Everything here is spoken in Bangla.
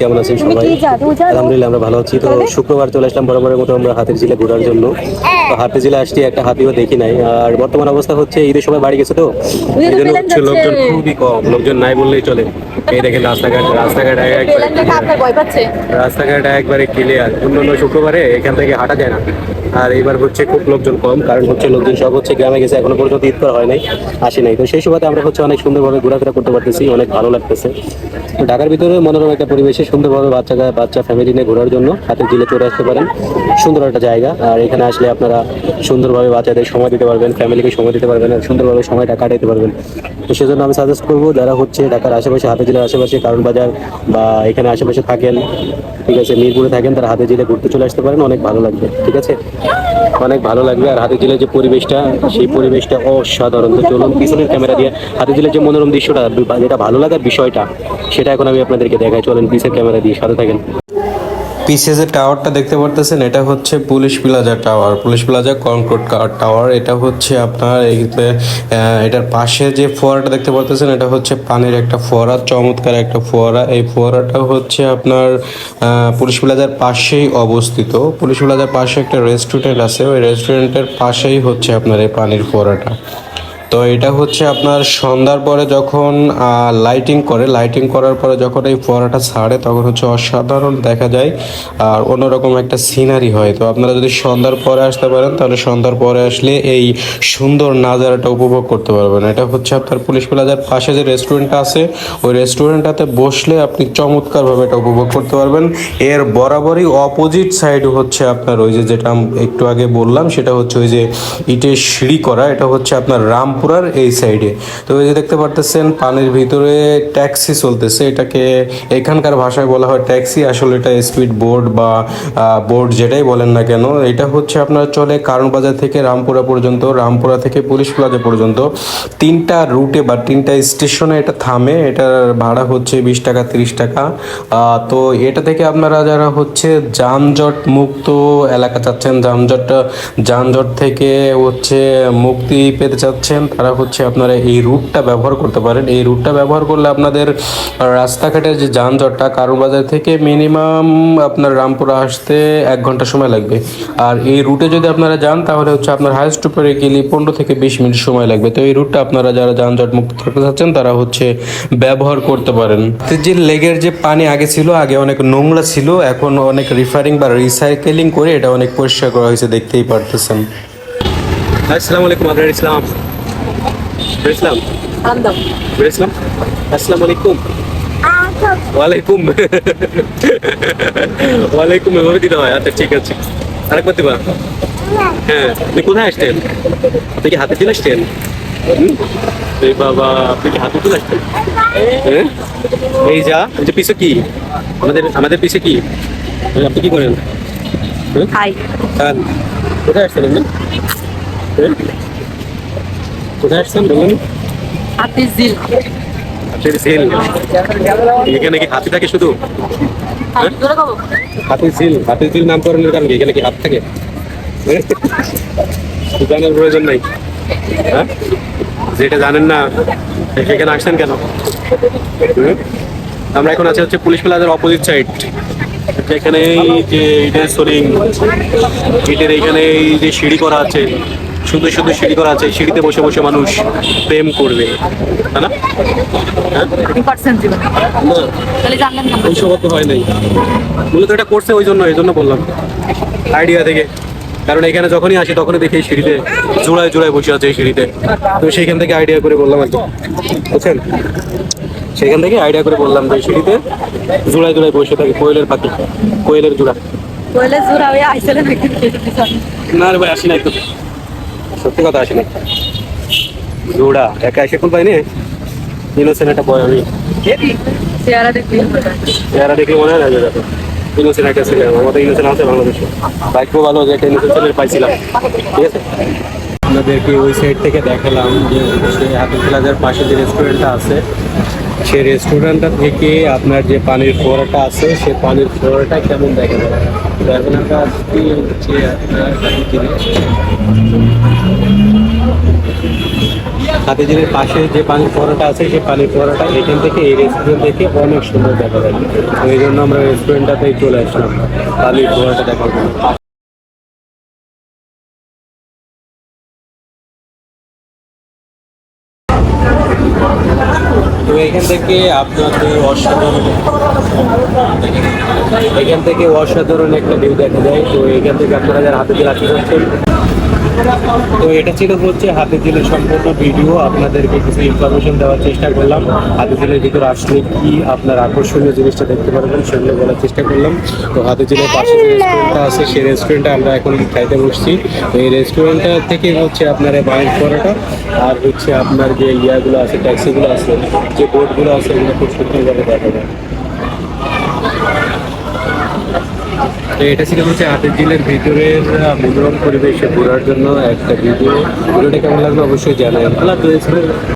কেমন আছেন সবাই? আলহামদুলিল্লাহ আমরা ভালো আছি। তো শুক্রবার চলে আসলাম বরাবরের মতো আমরা হাতির ঝিলে ঘোরার জন্য। তো হাতির আসছি একটা হাতিও দেখি নাই। আর বর্তমান অবস্থা হচ্ছে ঈদের সময় বাড়ি গেছে তো? এই জন্য হচ্ছে লোকজন খুবই কম লোকজন নাই বললেই চলে। এই দেখেন রাস্তাঘাট রাস্তাঘাট একবারে রাস্তাঘাট একবারে ক্লিয়ার অন্যান্য শুক্রবারে এখান থেকে হাঁটা যায় না। আর এবার হচ্ছে খুব লোকজন কম, কারণ হচ্ছে লোকজন সব হচ্ছে গ্রামে গেছে, এখনও পর্যন্ত ঈদ করা হয় নাই, আসে নাই। তো সেই সময় আমরা হচ্ছে অনেক সুন্দরভাবে ঘোরাফেরা করতে পারতেছি, অনেক ভালো লাগতেছে। ঢাকার ভিতরে মনোরম একটা পরিবেশে সুন্দরভাবে বাচ্চা বাচ্চা ফ্যামিলি নিয়ে ঘোরার জন্য হাতে জিলে চলে আসতে পারেন। সুন্দর একটা জায়গা, আর এখানে আসলে আপনারা সুন্দরভাবে বাচ্চাদের সময় দিতে পারবেন ফ্যামিলিকে সময় দিতে পারবেন সুন্দরভাবে সময়টা কাটাতে পারবেন। তো সেজন্য আমি সাজেস্ট করব, যারা হচ্ছে ঢাকার আশেপাশে, হাতে জেলার আশেপাশে, কারণ বাজার বা এখানে আশেপাশে থাকেন, ঠিক আছে, মিরপুরে থাকেন, তারা হাতে জেলে ঘুরতে চলে আসতে পারেন, অনেক ভালো লাগবে, ঠিক আছে? অনেক ভালো লাগবে আর হাতে জেলের যে পরিবেশটা, সেই পরিবেশটা অসাধারণ। তো চলুন, পিছনের ক্যামেরা দিয়ে হাতে জেলের যে মনোরম দৃশ্যটা, যেটা ভালো লাগার বিষয়টা, সেটা এখন আমি আপনাদেরকে দেখাই। চলেন, পিছের ক্যামেরা দিয়ে সাথে থাকেন। পিসে যে টাওয়ারটা দেখতে পারতেছেন, এটা হচ্ছে police plaza tower police plaza concrete tower এটা হচ্ছে আপনার এটার পাশে যে ফোয়ারাটা দেখতে পারতেছেন, এটা হচ্ছে পানির একটা ফোয়ারা, চমৎকার একটা ফোয়ারা। এই ফোয়ারাটা হচ্ছে আপনার পুলিশ প্লাজার পাশেই অবস্থিত। পুলিশ প্লাজার পাশে একটা রেস্টুরেন্ট আছে, ওই রেস্টুরেন্টের পাশেই হচ্ছে আপনার এই পানির ফোয়ারাটা। তো এটা হচ্ছে আপনার সন্ধ্যার পরে যখন লাইটিং করে লাইটিং করার পরে যখন এই ফোয়ারাটা ছাড়ে, তখন হচ্ছে অসাধারণ দেখা যায়। আর অন্যরকম একটা সিনারি হয়। তো আপনারা যদি সন্ধ্যার পরে আসতে পারেন, তাহলে সন্ধ্যার পরে আসলে এই সুন্দর নাজারাটা উপভোগ করতে পারবেন। এটা হচ্ছে আপনার পুলিশ প্লাজার পাশে যে রেস্টুরেন্টটা আছে, ওই রেস্টুরেন্টটাতে বসলে আপনি চমৎকারভাবে এটা উপভোগ করতে পারবেন। এর বরাবরই অপোজিট সাইড হচ্ছে আপনার ওই যে যেটা একটু আগে বললাম, সেটা হচ্ছে ওই যে ইটের সিঁড়ি করা, এটা হচ্ছে আপনার রামপুরার এই সাইডে তো ওই যে দেখতে পারতেছেন, পানির ভিতরে ট্যাক্সি চলতেছে। এটাকে এখানকার ভাষায় বলা হয় ট্যাক্সি আসলে এটা স্পিড বোর্ড বা বোর্ড যেটাই বলেন না কেন, এটা হচ্ছে আপনার চলে কারণ বাজার থেকে রামপুরা পর্যন্ত, রামপুরা থেকে পুলিশ প্লাজা পর্যন্ত। তিনটা রুটে বা তিনটা স্টেশনে এটা থামে। এটার ভাড়া হচ্ছে বিশ টাকা, তিরিশ টাকা। তো এটা থেকে আপনারা যারা হচ্ছে যানজট মুক্ত এলাকা চাচ্ছেন যানজট যানজট থেকে হচ্ছে মুক্তি পেতে চাচ্ছেন তারা হচ্ছে, আপনারা এই রুটটা ব্যবহার করতে পারেন। এই রুটটা ব্যবহার করলে আপনাদের রাস্তাঘাটের যে যানজটটা কারণ বাজার থেকে মিনিমাম আপনার রামপুরা আসতে এক ঘণ্টা সময় লাগবে। আর এই রুটে যদি আপনারা যান, তাহলে হচ্ছে আপনার হাইস্ট উপরে গেলে পনেরো থেকে বিশ মিনিট সময় লাগবে। তো এই রুটটা আপনারা যারা যানজট মুক্ত থাকতে চাচ্ছেন, তারা হচ্ছে ব্যবহার করতে পারেন। যে লেগের যে পানি আগে ছিল, আগে অনেক নোংরা ছিল, এখন অনেক রিফারিং বা রিসাইকেলিং করে এটা অনেক পরিষ্কার করা হয়েছে, দেখতেই পারতেছেন। আসসালামু আলাইকুম, আবরার ইসলাম। ইসলাম আবরার আসসালামু আলাইকুম। ওয়ালাইকুম। ওয়ালাইকুম এভাবে দিতে হয়। আচ্ছা ঠিক আছে। আরেকবার দিবা? হ্যাঁ আপনি কোথায় আসছেন? আপনি কি হাতে চলে আসছেন? বাবা আপনি কি হাতে চলে আসছেন? হ্যাঁ? এই যা যে পিছে কি? আমাদের আমাদের পিছে কি? আপনি কি করেন? হ্যাঁ? কোথায় আসছেন আপনি? হ্যাঁ? কোথায় আসছেন হাতির হাতির ঝিল। এখানে কি হাতি থাকে শুধু? ধরে খাব হাতির ঝিল হাতির ঝিল নামকরণের কারণ কি? এখানে কি হাত থাকে? হ্যাঁ? জানার প্রয়োজন নাই। হ্যাঁ? যেটা জানেন না এখানে আসছেন কেন? আমরা এখন আছি হচ্ছে পুলিশ প্লাজার অপোজিট সাইড। যেখানে এই যে ইটের সোলিং ইটের এইখানে এই যে সিঁড়ি করা আছে সুন্দর সুন্দর সিঁড়ি করা আছে সিঁড়িতে বসে বসে মানুষ প্রেম করবে। তাই না? না। না। ওই তো হয় নাই। মূলত এটা করছে ওই জন্য এই জন্য বললাম। আইডিয়া থেকে। কারণ এখানে যখনই আসি তখনই দেখি এই সিঁড়িতে জোড়ায় জোড়ায় বসে আছে এই সিঁড়িতে। তো সেইখান থেকে আইডিয়া করে বললাম আর কি। বুঝছেন? সেখান থেকে আইডিয়া করে বললাম যে সিঁড়িতে জোড়ায় জোড়ায় বসে থাকে কোয়েলের পাখি কোয়েলের জোড়া। বলে জোর হবে আইসলে নাকি না রে ভাই আসি নাই তো। সত্যি কথা আসি নাই জোড়া একা এসে কোন পাইনি। ইনোসেন্ট একটা বয় আমি। চেহারা দেখবি এরা দেখলে মনে হয় না ইনোসেন্ট একটা ছিলাম আমাদের ইনোসেন্ট আছে বাংলাদেশে। বাইকও ভালো যে একটা ইনোসেন্ট ছেলে পাইছিলাম। ঠিক আছে? আপনাদেরকে ওই সাইড থেকে দেখালাম যে সে হাতের প্লাজার পাশে যে রেস্টুরেন্টটা আছে সেই রেস্টুরেন্টটা থেকে আপনার যে পানির ফোয়ারাটা আছে সেই পানির ফোয়ারাটা কেমন দেখা যায় এখন হচ্ছে আপনার হাতে। পাশে যে পানির ফোয়ারাটা আছে, সেই পানির ফোয়ারাটা এখান থেকে এই রেস্টুরেন্ট থেকে অনেক সুন্দর দেখা যায় এই জন্য আমরা রেস্টুরেন্টটাতেই চলে আসলাম পানির ফোয়ারাটা দেখার জন্য এখান থেকে আপনাদের অসাধারণ এখান থেকে অসাধারণ একটা ভিউ দেখা যায়। তো এখান থেকে আপনারা যারা হাতে দিয়ে যাচ্ছেন তো এটা ছিল হচ্ছে হাতে জেলের সম্পূর্ণ ভিডিও। আপনাদেরকে কিছু ইনফরমেশন দেওয়ার চেষ্টা করলাম। হাতে জেলের ভিতরে আসলে কি আপনার আকর্ষণীয় জিনিসটা দেখতে পারবেন সেগুলো বলার চেষ্টা করলাম। তো হাতে জেলের পাশে যে রেস্টুরেন্টটা আছে, সেই রেস্টুরেন্টটা আমরা এখন খাইতে বসছি। তো এই রেস্টুরেন্টটা থেকে হচ্ছে আপনার বাইক করাটা আর হচ্ছে আপনার যে ইয়াগুলো আছে ট্যাক্সিগুলো আছে, যে বোটগুলো আছে, এগুলো খুব সুন্দরভাবে দেখা যায় তো এটা ছিল হচ্ছে হাতের জেলের ভিতরের মনোরম পরিবেশে ঘোরার জন্য একটা ভিডিও ভিডিওটা কেমন লাগল অবশ্যই জানাই।